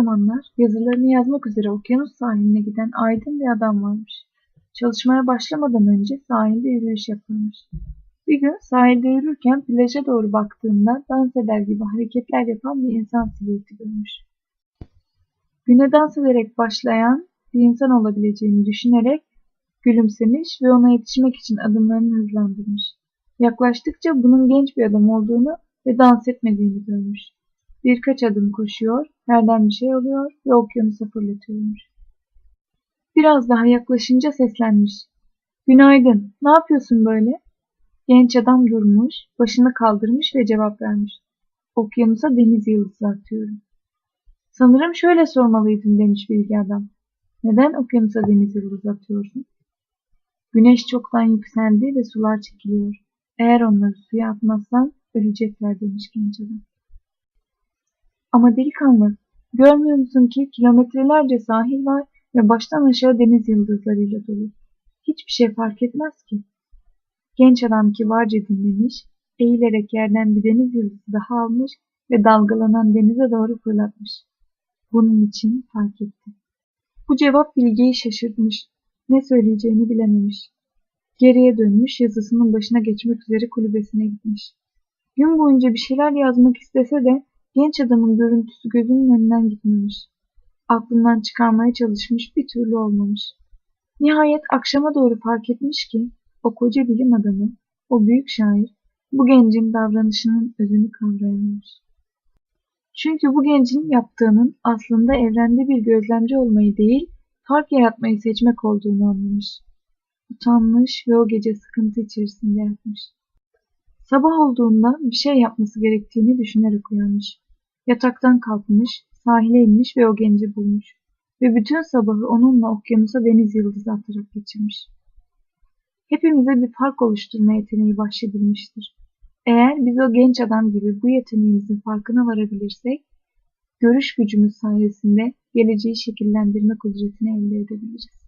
zamanlar yazılarını yazmak üzere okyanus sahiline giden aydın bir adam varmış. Çalışmaya başlamadan önce sahilde yürüyüş yaparmış. Bir gün sahilde yürürken plaja doğru baktığında dans eder gibi hareketler yapan bir insan silüeti görmüş. Güne dans ederek başlayan bir insan olabileceğini düşünerek gülümsemiş ve ona yetişmek için adımlarını hızlandırmış. Yaklaştıkça bunun genç bir adam olduğunu ve dans etmediğini görmüş. Birkaç adım koşuyor, yerden bir şey alıyor ve okyanusa fırlatıyormuş. Biraz daha yaklaşınca seslenmiş. Günaydın, ne yapıyorsun böyle? Genç adam durmuş, başını kaldırmış ve cevap vermiş. Okyanusa deniz yıldızı atıyorum. Sanırım şöyle sormalıydım demiş bilgi adam. Neden okyanusa deniz yıldızı atıyorsun? Güneş çoktan yükseldi ve sular çekiliyor. Eğer onları suya atmazsan ölecekler demiş genç adam. Ama delikanlı, görmüyor musun ki kilometrelerce sahil var ve baştan aşağı deniz yıldızlarıyla dolu. Hiçbir şey fark etmez ki. Genç adam kibarca dinlemiş, eğilerek yerden bir deniz yıldızı daha almış ve dalgalanan denize doğru fırlatmış. Bunun için fark etti. Bu cevap bilgeyi şaşırtmış. Ne söyleyeceğini bilememiş. Geriye dönmüş yazısının başına geçmek üzere kulübesine gitmiş. Gün boyunca bir şeyler yazmak istese de genç adamın görüntüsü gözünün önünden gitmemiş. Aklından çıkarmaya çalışmış bir türlü olmamış. Nihayet akşama doğru fark etmiş ki o koca bilim adamı, o büyük şair bu gencin davranışının özünü kavrayamamış. Çünkü bu gencin yaptığının aslında evrende bir gözlemci olmayı değil, fark yaratmayı seçmek olduğunu anlamış. Utanmış ve o gece sıkıntı içerisinde yatmış. Sabah olduğunda bir şey yapması gerektiğini düşünerek uyanmış. Yataktan kalkmış, sahile inmiş ve o genci bulmuş. Ve bütün sabahı onunla okyanusa deniz yıldızı atarak geçirmiş. Hepimize bir fark oluşturma yeteneği bahşedilmiştir. Eğer biz o genç adam gibi bu yeteneğimizin farkına varabilirsek, görüş gücümüz sayesinde geleceği şekillendirme kudretini elde edebiliriz.